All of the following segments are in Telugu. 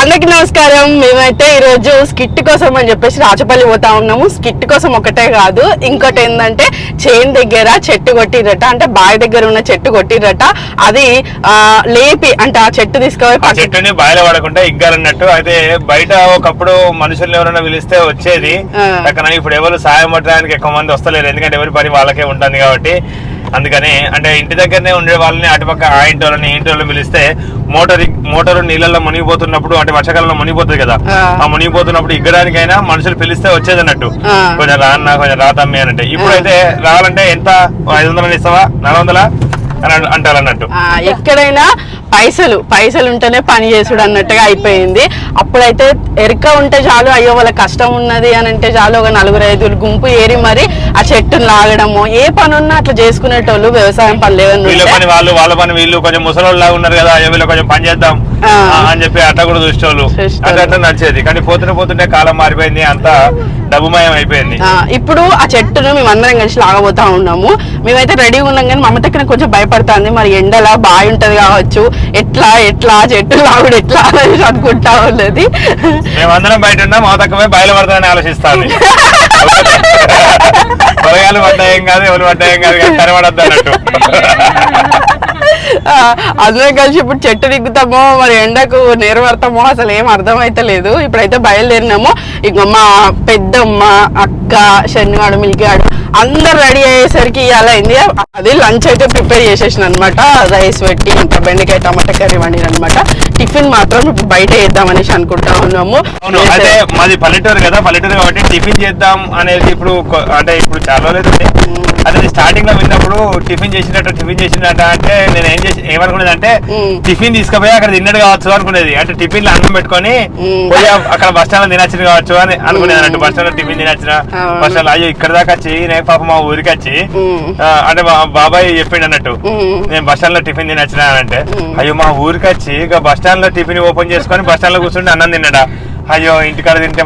అందరికి నమస్కారం. మేమైతే ఈ రోజు స్కిట్ కోసం అని చెప్పేసి రాచపల్లి పోతా ఉన్నాము. స్కిట్ కోసం ఒకటే కాదు ఇంకోటి ఏంటంటే చేన్ దగ్గర చెట్టు కొట్టిరట అంటే బావి దగ్గర ఉన్న చెట్టు కొట్టిరట అది ఆ, లేపి అంటే ఆ చెట్టు తీసుకుపోయి ఆ చెట్టుని బాయిల పడకుండా ఇగ్గారన్నట్టు అయితే బయట ఒకప్పుడు మనుషుల్ని ఎవరైనా పిలిస్తే వచ్చేది. ఇప్పుడు ఎవరు సాయం పట్టడానికి ఎక్కువ మంది వస్తలేరు. ఎందుకంటే ఎవరి పని వాళ్ళకే ఉంటుంది కాబట్టి. అందుకని అంటే ఇంటి దగ్గరనే ఉండే వాళ్ళని అటుపక్క ఆ ఇంటి వాళ్ళని ఇంటి వాళ్ళని పిలిస్తే మోటార్ మోటార్ నీళ్ళల్లో మునిగిపోతున్నప్పుడు అంటే వర్షాకాలంలో మునిగిపోతుంది కదా ఆ. మునిగిపోతున్నప్పుడు ఇగ్గడానికైనా మనుషులు పిలిస్తే వచ్చేది అన్నట్టు. కొంచెం రా అన్న కొంచెం రా తమ్మి అని అంటే. ఇప్పుడైతే రావాలంటే ఎంత? ఐదు వందలు ఇస్తావా? నాలుగు వందలా? అంటారు అన్నట్టు ఎక్కడైనా పైసలు పైసలు ఉంటేనే పని చేసుడు అన్నట్టుగా అయిపోయింది. అప్పుడైతే ఎరుక ఉంటే చాలు అయ్యో వాళ్ళ కష్టం ఉన్నది అని అంటే చాలు ఒక నలుగురు ఐదుగురు గుంపు ఏరి మరి ఆ చెట్టును లాగడము. ఏ పని ఉన్నా అట్లా చేసుకునేటోళ్ళు వ్యవసాయం పనులు ఏమన్నా వీళ్ళ పని వాళ్ళు వాళ్ళ పని వీళ్ళు కొంచెం ముసలోళ్ళు లాగా ఉన్నారు కదా అయ్యో వీళ్ళు కొంచెం పని చేద్దాం. అని చెప్పి అట్లా కూడా చూసేవాళ్ళు. అట్లా అట్లా నడిచేది. కానీ పోతుంటే పోతుంటే కాలం మారిపోయింది అంతా డబ్బుమయం అయిపోయింది. ఇప్పుడు ఆ చెట్టును మేము అందరం కలిసి లాగబోతా ఉన్నాము. మేమైతే రెడీగా ఉన్నాం కానీ మమత ఇక్కడ కొంచెం భయపడుతుంది. మరి ఎండలా బాగా ఉంటది కావచ్చు. ఎట్లా ఎట్లా చెట్టు లాగుడు ఎట్లా అని అనుకుంటా ఉన్నది. మేమందరం బయట ఉన్నాం మా తక్కువే బయలు పడతామని ఆలోచిస్తాను పొరగాలు పడ్డాయేం కాదు ఎవరు పడ్డాయేం కాదు కానీ కనబడద్దు అన్నట్టు అందరం కలిసి ఇప్పుడు చెట్టు దిగుతామో మరి ఎండకు నేరవడతామో అసలు ఏం అర్థమైతే లేదు. ఇప్పుడైతే బయలుదేరినాము. ఇక మా పెద్దమ్మ అక్క శనివాడు మిల్కివాడు అందరు రెడీ అయ్యేసరికి ఇవాళ అయింది. అది లంచ్ అయితే ప్రిపేర్ చేసేసిన అనమాట రైస్ పెట్టి ఇంకా బెండకాయ టమాటా కర్రీ వండిన అనమాట టిఫిన్ మాత్రం ఇప్పుడు బయట వేద్దాం అనేసి అనుకుంటా ఉన్నాము. అయితే మాది పల్లెటూరు కదా పల్లెటూరు కాబట్టి టిఫిన్ చేద్దాం అనేది ఇప్పుడు అంటే ఇప్పుడు చాలా లేదు అదే స్టార్టింగ్లో విన్నప్పుడు టిఫిన్ చేసినట్టు టిఫిన్ చేసినట్టు అంటే నేను ఏం చేసి ఏమనుకునేది అంటే. టిఫిన్ తీసుకుపోయి అక్కడ తిన్నట్టు కావచ్చు అనుకునేది. అంటే టిఫిన్లో అన్నం పెట్టుకొని అక్కడ బస్ స్టాండ్లో తినచ్చిన కావచ్చు అని అనుకునేది అన్నట్టు. బస్ స్టాండ్లో టిఫిన్ తినచ్చిన. బస్ స్టాండ్లో అయ్యో ఇక్కడ దాకా వచ్చి పాప మా ఊరికి వచ్చి అంటే మా బాబాయ్ చెప్పిండు అన్నట్టు. నేను బస్ స్టాండ్లో టిఫిన్ తినచ్చిన అంటే. అయ్యో మా ఊరికి వచ్చి ఇక బస్ స్టాండ్లో టిఫిన్ ఓపెన్ చేసుకొని బస్ స్టాండ్లో కూర్చుంటే అన్నం తిన్నాడా అయ్యో ఇంటికాడ తింటే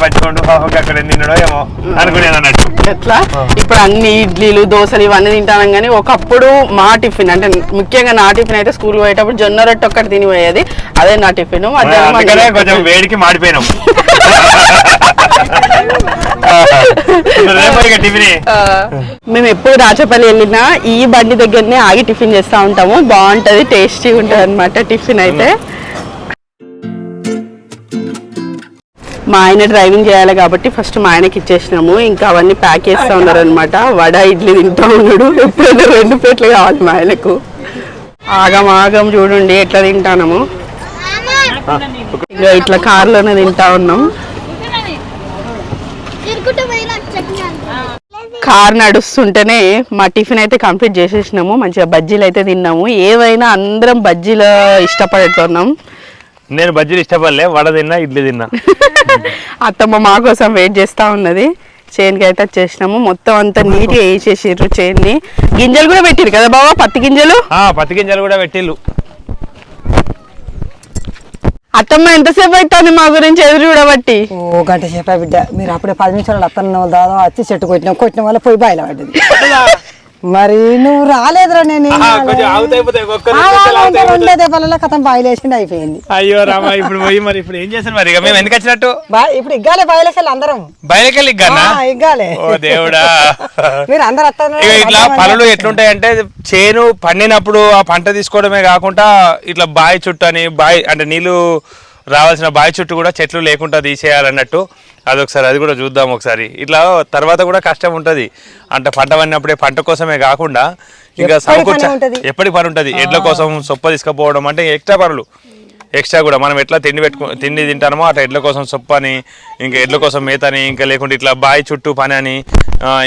పాపకి అక్కడ తిన్నాడో ఏమో అనుకునేది అన్నట్టు. ఎట్లా? ఇప్పుడు అన్ని ఇడ్లీలు దోశలు ఇవన్నీ తింటాను కానీ ఒకప్పుడు మా టిఫిన్ అంటే ముఖ్యంగా నా టిఫిన్ అయితే స్కూల్ పోయేటప్పుడు జొన్న రొట్టె ఒక్కటి తిని పోయేది. అదే నా టిఫిన్. కొంచెం వేడికి మాడిపోయినాం. మేము ఎప్పుడు రాచపల్లి వెళ్ళినా ఈ బండి దగ్గరనే ఆగి టిఫిన్ చేస్తూ ఉంటాము. బాగుంటది టేస్టీ ఉంటది అనమాట టిఫిన్ అయితే. మా ఆయన డ్రైవింగ్ చేయాలి కాబట్టి ఫస్ట్ మా ఆయనకి ఇచ్చేసినాము. ఇంకా అవన్నీ ప్యాక్ చేస్తూ ఉన్నారు అనమాట వడ ఇడ్లీ తింటూ ఉన్నాడు. ఎప్పుడైనా రెండు ప్లేట్లు కావాలి మా ఆయనకు. ఆగం ఆగం చూడండి ఎట్లా తింటాము ఇక ఇట్లా కార్లోనే తింటా ఉన్నాం. కార్ నడుస్తుంటేనే మా టిఫిన్ అయితే కంప్లీట్ చేసేసినాము. మంచిగా బజ్జీలు అయితే తిన్నాము. ఏవైనా అందరం బజ్జీలు ఇష్టపడుతున్నాం. నేను బజ్జీలు ఇష్టపడలే వడ తిన్నా ఇడ్లీ తిన్నా. అత్తమ్మ మా కోసం వెయిట్ చేస్తా ఉన్నది. చేనుకి అయితే వచ్చేసినాము. మొత్తం అంతా నీట్గా వేసేసారు చేన్ని గింజలు కూడా పెట్టిరు కదా బాబా పత్తి గింజలు? ఆ, పత్తి గింజలు కూడా పెట్టిల్లు. అత్తమ్మ ఎంతసేపు అవుతుంది మా గురించి ఎదురు చూడబట్టి? ఓ గంట సేపు బిడ్డ. మీరు అప్పుడే పది నిమిషాలు అత్తన్న దాదా వచ్చి చెట్టు కొట్టినాం. కొట్టిన వల్ల పోయి బయలు పడ్డది. మరి నువ్వు రాలేదురా నేను కథం బాయిలేసిండి అయిపోయింది. అయ్యో రామా ఇప్పుడు పోయి మరి ఇప్పుడు ఏం చేస్తాను మరి? మేము ఎందుకు వచ్చినట్టు? ఇప్పుడు ఇగ్గాలే బాయిలేసాలి అందరం. బయటకెళ్ళి ఇగ్గన్నా ఆ, ఇగ్గాలే. ఓ దేవుడా. మీరు అందరు ఇట్లా పనులు ఎట్లుంటాయంటే చేను పండినప్పుడు ఆ పంట తీసుకోవడమే కాకుండా ఇట్లా బావి చుట్టూ అని బావి అంటే నీళ్ళు రావాల్సిన బావి చుట్టూ కూడా చెట్లు లేకుండా తీసేయాలన్నట్టు అదొకసారి అది కూడా చూద్దాం ఒకసారి. ఇట్లా తర్వాత కూడా కష్టం ఉంటది. అంటే పంట పండినప్పుడే పంట కోసమే కాకుండా ఇంకా సమకూర్చ పని ఉంటది. ఎప్పటి పని ఉంటది? ఎడ్ల కోసం సొప్ప తీసుకుపోవడం అంటే ఎక్స్ట్రా పనులు. ఎక్స్ట్రా కూడా మనం ఎట్లా తిండి పెట్టుకు తిండి తింటామో అట్లా ఎడ్ల కోసం సొప్ప అని ఇంకా ఎడ్ల కోసం మేత అని ఇంకా లేకుంటే ఇట్లా బావి చుట్టూ పని అని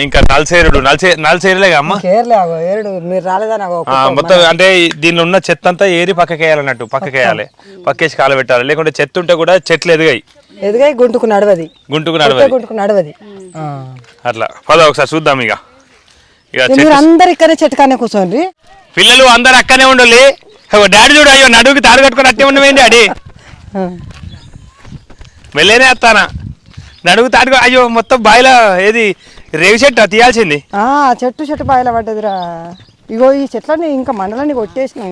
ఇంకా నల్సేరుడు నల్సే నల్సేరులేగా అమ్మ? కేర్లే అగో ఏడు మీరు రాలేదా నాకు ఆ, మొత్తం అంటే దీనిలో ఉన్న చెత్త అంతా ఏరి పక్కకేయాలన్నట్టు పక్కకేయాలి. పక్కేసి కాలబెట్టాలి లేకుంటే చెత్త ఉంటే కూడా చెట్లు ఎదిగాయి. ఎదుగై గుంటుకు నడవది. గుంటుకు నడవాలి గుంటుకు నడవది. ఆ. అట్లా. పద ఒకసారి చూద్దాం ఇక. ఇక చెట్టు అందరు ఇక్కడే చెట్టుకానే కూర్చోండి. పిల్లలు అందరు అక్కనే ఉండాలి. డాడీ చూడు అయ్యో నడువుకి తాడు కట్టుకొని అట్టే ఉండవేంటి డాడీ. వెళ్ళేనే వస్తానా నడుగు తాడు అయ్యో మొత్తం బాయిల ఏది రేవి చెట్టు తీయాల్సింది. ఆ చెట్టు చెట్టు బాయిల పడ్డదిరా. ఇగో ఈ చెట్లని ఇంకా మండలాన్ని కొట్టేసినాం.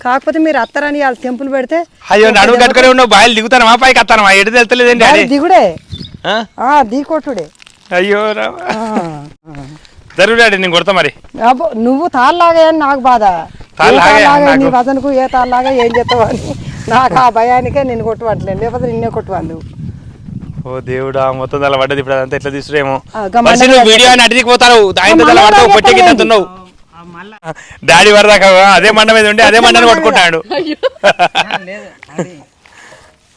కాకపోతే మీరు అత్తరని వాళ్ళ తెంపులు పెడితే అయ్యో నడుము కట్టుకొని ఉన్నావు బాయిలు దిగుతానమా పైకి వస్తానమా ఎటు తెలుతలేదండి దిగుడే. ఆ? ఆ దీ కొట్టుడే అయ్యో. జరుగు డాడీ నేను కొడతా మరి. నువ్వు తాళ్ళలాగా అని నాకు బాధ. నీ వదనకు ఏ తాళ్ళలాగా ఏం చేస్తావు అని. నాకు ఆ భయానికే నేను కొట్టువట్లేదు లేకపోతే నిన్నే కొట్టువాను ఓ దేవుడా మొత్తం తల పడ్డది ఇప్పుడు అదంతా ఎట్లా తీసుకురేమో వీడియో అని అడిగి పోతావు దాని తల పడతావు పొట్టి కింద తున్నావు డాడీ వరదాకా అదే మండ మీద ఉండి అదే మండని కొట్టుకుంటాడు.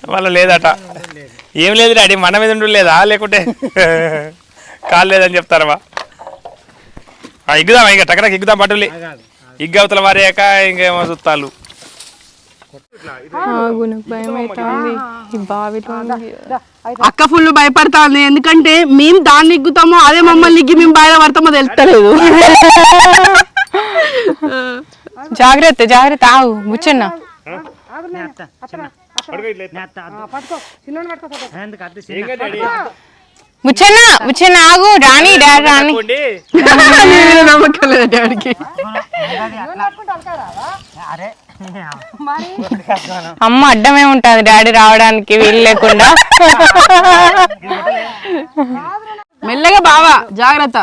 మళ్ళీ లేదట. ఏం లేదు డాడీ మండ మీద ఉండు లేదా? లేకుంటే కాలు లేదని చెప్తారమ్మా ఆ, ఇగ్గుదాం ఇక టకటక ఇగ్గుదాం పట్టులి ఇగ్గు అవతల వారేక ఇంకేమో చూస్తాలు అక్క ఫుల్ భయపడతాంది ఎందుకంటే మేము దాన్ని ఎగ్గుతామో అదే మమ్మల్ని ఎగ్గి మేము బయట పడతామో తెలుస్తలేదు జాగ్రత్త జాగ్రత్త ఆగు ముచ్చన్న ముచ్చన్న ముచ్చన్న ఆగు. రాణి డాడీ రాణి. నేను నమ్మకం లేదు డాడీకి అమ్మ అడ్డమే ఉంటుంది డాడీ రావడానికి వీలు లేకుండా. మెల్లగా బావా జాగ్రత్త.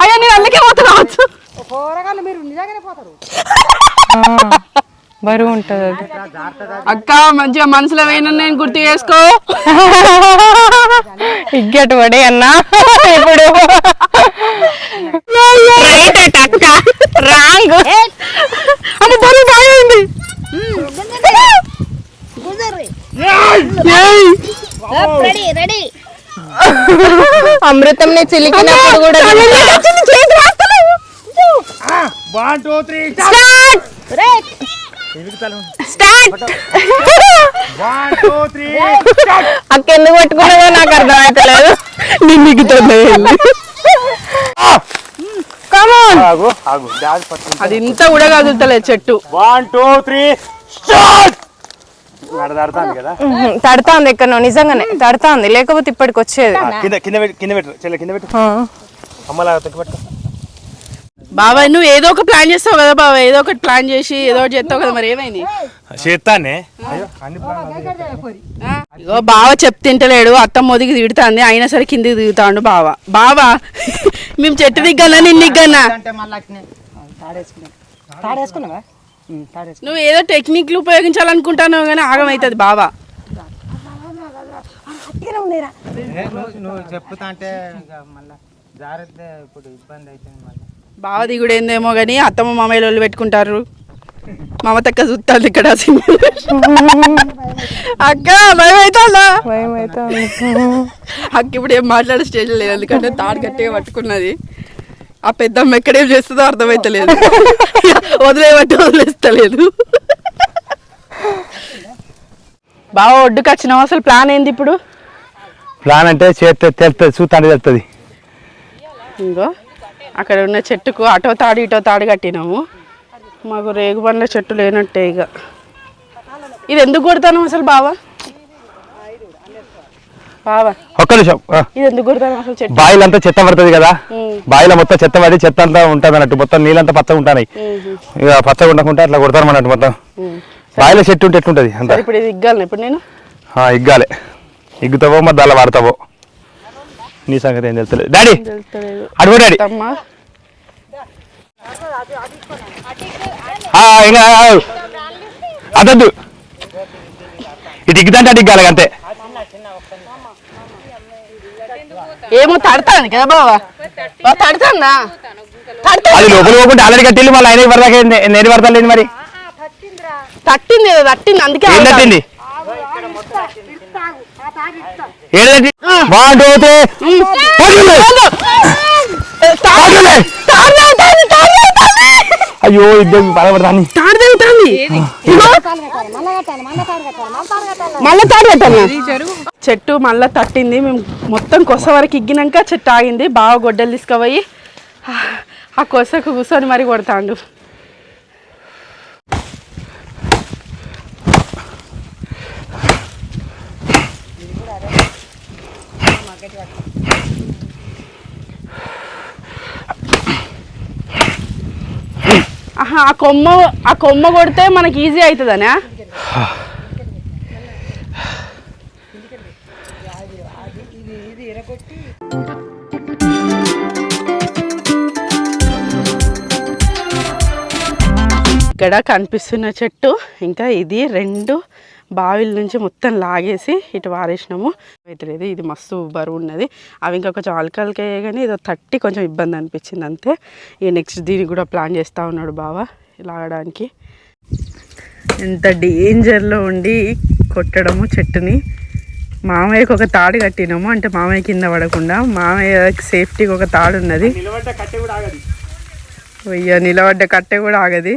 అయ్యా నేను అందుకే పోతా రావచ్చు పోరగాళ్ళు మీరు నిజంగానే పోతారు. బరువు ఉంటుంది అక్క మంచిగా మనసులో వేయను నేను గుర్తు చేసుకో. ఇగ్గట పడే అన్నా. ఇప్పుడు రైట్ అట అక్క రాంగ్ అది బరువు బాగుంది రెడీ రెడీ. అమృతం ని కూడా స్టార్ట్ అక్క ఎందుకు పట్టుకున్నదో నాకు నేను మిగుతుంది పట్టు అది ఇంత కూడా కదులుతలేదు చెట్టు వన్ టూ త్రీ స్టార్ట్ నడదాడుతాను కదా? తడతాంది ఎక్కడో నిజంగానే తడతాంది. లేకపోతే ఇప్పటికి వచ్చేది కింద కింద పెట్టు కింద పెట్టు. చెల్లె కింద పెట్టు. ఆ. అమ్మలా తొక్కి పెట్టు. బాబాయ్ నువ్వు ఏదో ఒక ప్లాన్ చేస్తావు కదా బాబాయ్ ఏదో ఒకటి ప్లాన్ చేసి ఏదో ఒకటి చేస్తావు కదా మరి ఏమైంది? చేస్తానే. అయ్యో అన్ని ఆ? ఇగో బావ చెప్తింటలేడు అత్త మొదికి తిడుతాంది అయినా సరే కిందికి దిగుతాడు బావ. బావా మేము చెట్టు దిగ్గన్నా నిన్ను తాడేసుకున్నా. నువ్వు ఏదో టెక్నిక్లు ఉపయోగించాలనుకుంటాను కానీ ఆగమవుతుంది బావా. నువ్వు చెప్తా అంటే ఇక మళ్ళా జాగ్రత్త ఇప్పుడు ఇబ్బంది అవుతుంది మళ్ళీ. బావ దిగుడేందేమో కానీ అత్తమ్మ మామయ్య వాళ్ళు పెట్టుకుంటారు. మమతక్క చూస్తాను ఇక్కడ అక్క భయం అవుతుందా భయం అవుతుంది అక్క ఇప్పుడు ఏం మాట్లాడే స్టేజ్ లేదు ఎందుకంటే తాడు గట్టిగా పట్టుకున్నది. ఆ పెద్దమ్మ ఎక్కడేం చేస్తుందో అర్థమైతలేదు. వదిలేయబట్టి వదిలేస్తలేదు. బావ ఒడ్డుకు వచ్చినావు? అసలు ప్లాన్ ఏంది ఇప్పుడు? ప్లాన్ అంటే చేస్తే తెలుస్తుంది చూస్తాంటే తెలుస్తుంది ఇంకో అక్కడ ఉన్న చెట్టుకు అటో తాడు ఇటో తాడు కట్టినాము. మాకు రేగు పండ్ల చెట్టు లేనట్టే ఇక ఇది ఎందుకు కొడతాను అసలు బావా? బావా. ఒక్క నిమిషం. ఇది ఎందుకు కొడతాను అసలు చెట్టు? బాయిలు అంతా చెత్త పడుతుంది కదా? బాయిలో మొత్తం చెత్త పడి చెత్త అంతా ఉంటుంది అన్నట్టు మొత్తం నీళ్ళంతా పచ్చగా ఉంటాయి ఇక పచ్చగా ఉండకుండా అట్లా కొడతారు అన్నట్టు మొత్తం. బాయిలో చెట్టు ఉంటే ఎట్లుంటుంది అంత? ఇప్పుడు ఇది ఇగ్గాలను ఇప్పుడు నేను? ఇగ్గాలే. ఇగ్గుతావో మరి దానిలో వాడతావో? నీ సంగతి ఏం తెలుస్తలేదు. డాడీ అడుగు డాడీ ఇంకా. అదద్దు. ఇటు ఇగ్గుతంటే అటు ఇగ్గాలి అంతే. ఏమో తడతాను కదా బావా? తడతానా తడతా అది లోపల పోకుంటే ఆల్రెడీ కట్టిల్లు మళ్ళీ ఆయన పడదాకా నేను పడతాను మరి? తట్టింది ఏదో తట్టింది అందుకే. తట్టింది? అయ్యో ఇద్దరు బాధపడతాను తాడు తెగుతాంది మళ్ళా తాడు చెట్టు మళ్ళా తట్టింది. మేము మొత్తం కొస వరకు ఇగ్గినాక చెట్టు ఆగింది. బాగా గొడ్డలు తీసుకుపోయి ఆ కొసకు కూర్చొని మరి కొడతాండు. ఆ కొమ్మ ఆ కొమ్మ కొడితే మనకి ఈజీ అవుతుందనా? ఇక్కడ కనిపిస్తున్న చెట్టు ఇంకా ఇది రెండు బావిల నుంచి మొత్తం లాగేసి ఇటు వారేసినాము. అయితే లేదు ఇది మస్తు బరువు ఉన్నది. అవి ఇంకా కొంచెం అలకలకే కానీ ఏదో తట్టి కొంచెం ఇబ్బంది అనిపించింది అంతే. ఇక నెక్స్ట్ దీనికి కూడా ప్లాన్ చేస్తూ ఉన్నాడు బావ లాగడానికి. ఎంత డేంజర్లో ఉండి కొట్టడము చెట్టుని. మామయ్యకి ఒక తాడు కట్టినాము అంటే మామయ్య కింద పడకుండా. మామయ్య సేఫ్టీకి ఒక తాడు ఉన్నది. నిలబడ్డ కట్టె కూడా ఆగది. అయ్యా నిలబడ్డ కట్టె కూడా ఆగది.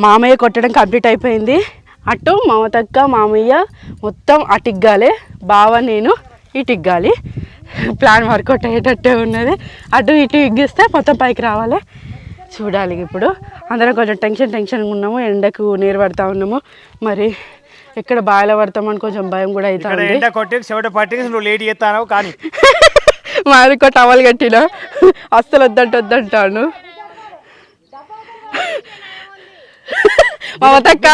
మామయ్య కొట్టడం కంప్లీట్ అయిపోయింది. అటు మమతక్క మామయ్య మొత్తం అటిగ్గాలి బావ నేను ఇటు ఇగ్గాలి ప్లాన్ వర్కౌట్ అయ్యేటట్టే ఉన్నది. అటు ఇటు ఇగ్గిస్తే మొత్తం పైకి రావాలి. చూడాలి ఇప్పుడు. అందరం కొంచెం టెన్షన్ టెన్షన్ ఉన్నాము. ఎండకు నీరు పడతా ఉన్నాము. మరి ఎక్కడ బాయిలో పడతామని కొంచెం భయం కూడా అవుతుంది. చెవిట నువ్వు లేట్ కానీ. మాది ఒక టవల్ కట్టిన. అస్సలు వద్దంట వద్దంటాను. మమతక్క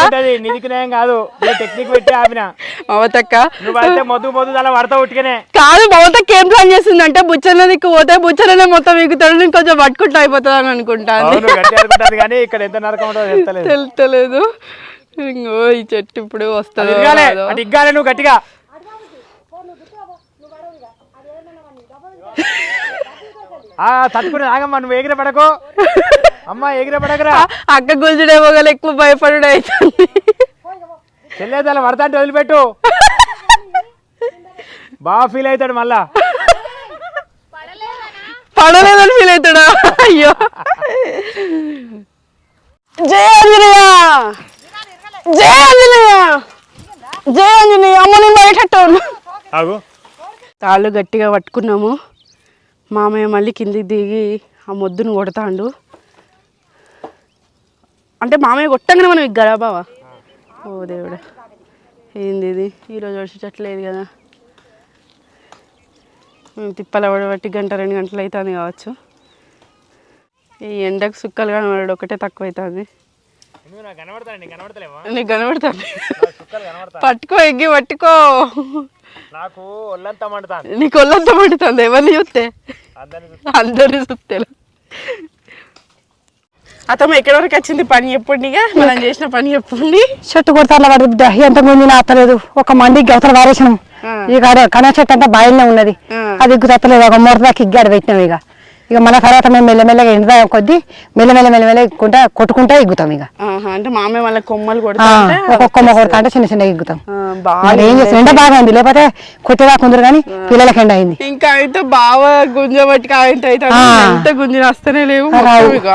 నిధికి న్యాయం కాదు. టెక్నిక్ పెట్టి ఆపిన. మమతక్క నువ్వు మొద్దు మొద్దు అలా పడతావు ఉట్టుకనే. కాదు మమతక్క ఏం ప్లాన్ చేస్తుందంటే బుచ్చన్న దిక్కు పోతే బుచ్చననే మొత్తం ఎగుతాడు నేను కొంచెం పట్టుకుంటూ అయిపోతుంది అని అనుకుంటాను కానీ ఇక్కడ ఎంత నరకం తెలుస్తలేదు. ఇంకో ఈ చెట్టు ఇప్పుడు వస్తుంది ఇగ్గాలే అటు నువ్వు గట్టిగా. ఆ తట్టుకుని ఆగమ్మా నువ్వు ఎగిర పడకు. అమ్మా ఎగిర పడకరా అక్క గుల్జుడేమో గల ఎక్కువ భయపడు అవుతుంది చెల్లేదాల వదిలిపెట్టు. బాగా ఫీల్ అవుతాడు మళ్ళా. పడలేదని? ఫీల్ అవుతాడా? అయ్యో. జయ ఆంజనేయ. జయ ఆంజనేయ. జయ ఆంజనేయ. అమ్మ నేను బయటట్టు ఆగు. తాళ్ళు గట్టిగా పట్టుకున్నాము. మామయ్య మళ్ళీ కిందికి దిగి ఆ మొద్దును కొడతాండు. అంటే మామయ్య కొట్టంగానే మనం ఇగ్గరా బావా? ఓ దేవుడా. ఏంది ఇది? ఈరోజు వచ్చేటట్లేదు కదా. మేము తిప్పల పడబట్టి గంట రెండు గంటలు అవుతుంది కావచ్చు. ఈ ఎండకు సుక్కలు కనబడడు ఒకటే తక్కువ అవుతుంది నాకు కనబడుతుంది. పట్టుకో ఎగ్గి పట్టుకో. నాకు ఒళ్ళంతా మండుతాను నీకు ఒళ్ళంతా పడుతుంది ఎవరిని చూస్తే? అందరిని అందరు చూస్తే. అతను ఎక్కడి వరకు వచ్చింది? పని చెప్పండి ఇక. మనం చేసిన పని చెప్పండి. చెట్టు కొడతాను పడి బిడ్డ? ఎంత మంది అత్తలేదు. ఒక మందికి అవతల వారేసినాం. ఇక కణ చెట్టు అంతా బాయిల్నే ఉన్నది. అది తత్తలేదు ఒక మూరదాకి ఇగ్గాడు పెట్టినాం ఇక. ఇక మళ్ళీ తర్వాత మేము మెల్లమెల్లగా ఎండదా కొద్దీ మెల్లమెల్ల మెల్లమెల్ల ఎక్కుంటా కొట్టుకుంటా ఎగ్గుతాం ఇక. అంటే మామే వాళ్ళ కొమ్మలు ఒక్కొక్క మొక్క కొడతా అంటే చిన్న చిన్న బాగా ఏం చేస్తాం? ఎండ బాగా ఉంది లేకపోతే కొట్టేదా కొందరు కానీ పిల్లలకి ఎండ అయింది. ఇంకా అయితే బాగా గుంజ పట్టుకు. ఎంత గుంజిన వస్తేనే లేవు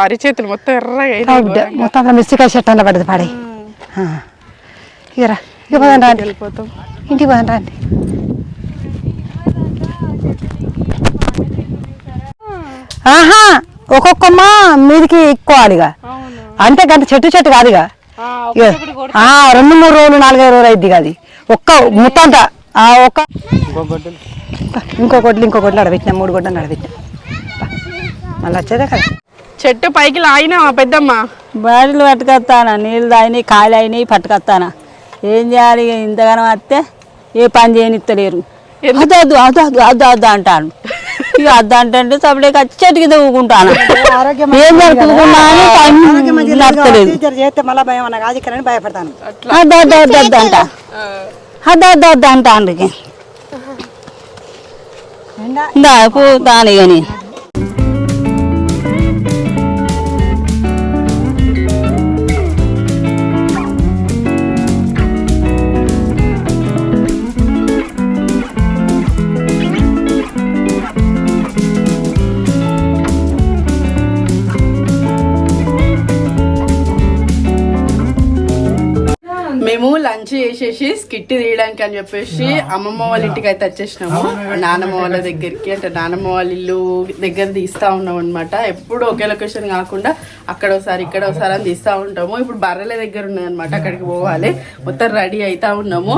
అరిచేతులు మొత్తం ఎర్రగా మొత్తం అంతా మిస్టికాయ చెట్టు అన్న పడ్డది పాడే. ఇక రా ఇక పోదండి ఇంటికి పోదండి ఆహా ఒక్కొక్కమ్మ మీదికి ఎక్కువాలి ఇక అంటే గంట చెట్టు చెట్టు కాదు ఇక ఇక, ఆ, రెండు మూడు రోజులు నాలుగైదు రోజులు అయింది అది. ఒక్క ముత్తంట ఆ ఒక్క ఇంకో గొడ్లు ఇంకో గొడ్లు అడబెట్టినా మూడు గొడ్లు అడబెట్టినా మళ్ళీ వచ్చేదే కదా. చెట్టు పైకి లాగినా పెద్దమ్మ? బాటిల్ పట్టుకొస్తానా నీళ్ళు తాగినాయి ఖాళీ అయినాయి పట్టుకొస్తానా ఏం చేయాలి ఇక ఇంతగానం వస్తే ఏ పని చేయనిస్తలేరు అద్దు అద్దు అద్దు అద్దు అద్దు అద్దు అంటాను ఇక అద్దు అంటే సపడేకి వచ్చి చెట్టు కింద ఊకుంటాను ఏం జరుగుతున్నా అని నడతలేదు. అద్దు అద్దు అంట. అందుకే దా పోతాను చేసేసి స్కిట్ తీయడానికి అని చెప్పేసి అమ్మమ్మ వాళ్ళ ఇంటికి అయితే వచ్చేసినాము. నానమ్మ వాళ్ళ దగ్గరికి అంటే నానమ్మ వాళ్ళ ఇల్లు దగ్గర తీస్తా ఉన్నాం అనమాట ఎప్పుడు ఒకే లొకేషన్ కాకుండా అక్కడ ఒకసారి ఇక్కడ ఒకసారి అని తీస్తా ఉంటాము. ఇప్పుడు బర్రెల దగ్గర ఉన్నది అనమాట అక్కడికి పోవాలి. మొత్తం రెడీ అవుతా ఉన్నాము.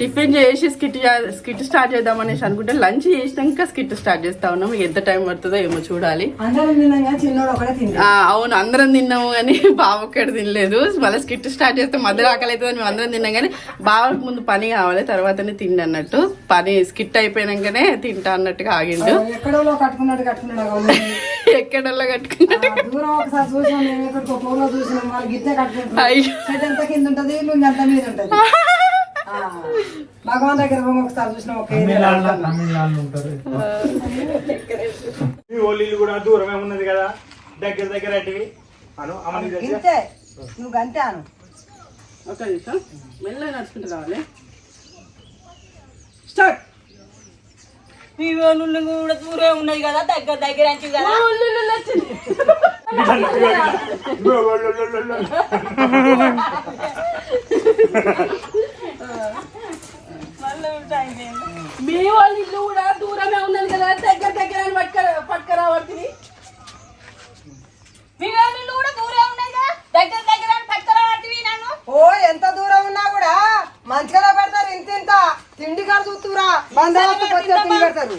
టిఫిన్ చేసి స్కిట్ స్కిట్ స్టార్ట్ చేద్దాం అనేసి అనుకుంటే లంచ్ చేసినాక స్కిట్ స్టార్ట్ చేస్తా ఉన్నాము. ఎంత టైం పడుతుందో ఏమో చూడాలి. అందరం తిన్నాగా చిన్నోడు ఒకటే తింది ఆ, అవును అందరం తిన్నాము కానీ బావ ఒక్కడు తినలేదు. మళ్ళీ స్కిట్ స్టార్ట్ చేస్తే మధ్యలో ఆకలి అవుతుంది మేము అందరం తిన్నాం కానీ బావకు ముందు పని కావాలి తర్వాతనే తిండి అన్నట్టు. పని స్కిట్ అయిపోయినాకనే తింటా అన్నట్టుగా ఆగిండు. ఎక్కడో కట్టుకున్నట్టు కట్టుకున్నాడు కట్టుకున్నట్టు భగవాన్ దగ్గర ఒకసారి చూసినాం కూడా దూరమే ఉన్నది కదా. దగ్గర దగ్గర అటువి. అను నువ్వు అంతే అను. ఒక నిమిషం. మెల్లగా నడుచుకుంటూ రావాలి. స్టార్ట్. మీ వాళ్ళు కూడా దూరం ఉన్నది కదా దగ్గర దగ్గర అంచు కదా. మీ వాళ్ళ ఇల్లు కూడా దూరమే ఉన్నది కదా దగ్గర దగ్గర అని పట్టుక పట్టుకురావడుతుంది మీ వాళ్ళు కూడా దూరం ఉన్నది కదా దగ్గర దగ్గర అని పట్టుకురావట్టివి నన్ను ఓ ఎంత దూరం ఉన్నా కూడా మంచిగా పెడతారు ఇంత ఇంత తిండి కాదు చూస్తురా బంధువులకు వచ్చే తిండి పెడతారు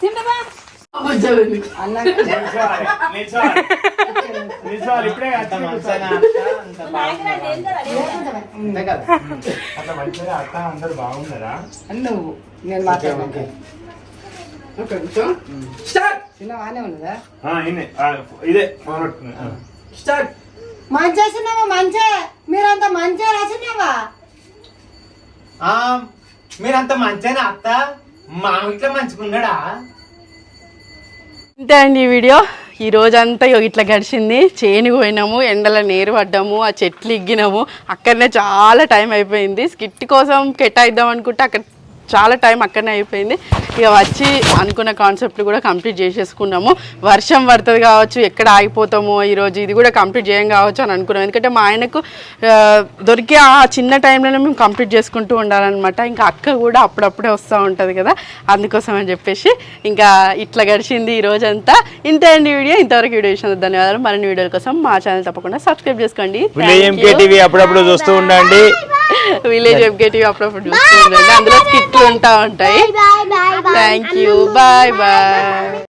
తింటమా నిల్చోవాలి నిల్చోవాలి ఇప్పుడే కాదు అట్లా మంచిగా అత్త అందరు బాగున్నారా నువ్వు నేను మాట్లాడుకుంటే స్టార్ట్ చిన్న బాగానే ఉన్నదా ఆ, ఈయనే. ఇదే స్టార్ట్ మంచిగా సినిమా మంచే మీరంతా మంచిగా రాసినావా ఆ, మీరంత మంచిగా అత్త మా ఇంట్లో మంచిగా మంచిగున్నాడా ఇంతే అండి ఈ వీడియో. ఈ రోజంతా ఇట్లా గడిచింది. చేను పోయినాము ఎండలో నీరు పడ్డాము ఆ చెట్లు ఇగ్గినాము. అక్కడనే చాలా టైం అయిపోయింది. స్కిట్ కోసం కేటాయిద్దాం అనుకుంటే అక్కడ చాలా టైం అక్కడనే అయిపోయింది. ఇక వచ్చి అనుకున్న కాన్సెప్ట్ కూడా కంప్లీట్ చేసేసుకున్నాము. వర్షం పడుతుంది కావచ్చు ఎక్కడ ఆగిపోతామో ఈరోజు ఇది కూడా కంప్లీట్ చేయం కావచ్చు అని అనుకున్నాం. ఎందుకంటే మా ఆయనకు దొరికే ఆ చిన్న టైంలోనే మేము కంప్లీట్ చేసుకుంటూ ఉండాలన్నమాట. ఇంకా అక్క కూడా అప్పుడప్పుడే వస్తూ ఉంటుంది కదా అందుకోసం అని చెప్పేసి ఇంకా ఇట్లా గడిచింది ఈ రోజంతా. ఇంతే అండి వీడియో. ఇంతవరకు వీడియో చూసినందుకు ధన్యవాదాలు. మరిన్ని వీడియోల కోసం మా ఛానల్ తప్పకుండా సబ్స్క్రైబ్ చేసుకోండి. విలేజ్ ఎంకే టీవీ అప్పుడప్పుడు చూస్తూ ఉండండి. విలేజ్ ఎంకేటీవీ అప్పుడప్పుడు చూస్తూ ఉండండి. అందులో స్కిట్లు ఉంటా ఉంటాయి. Thank you bye bye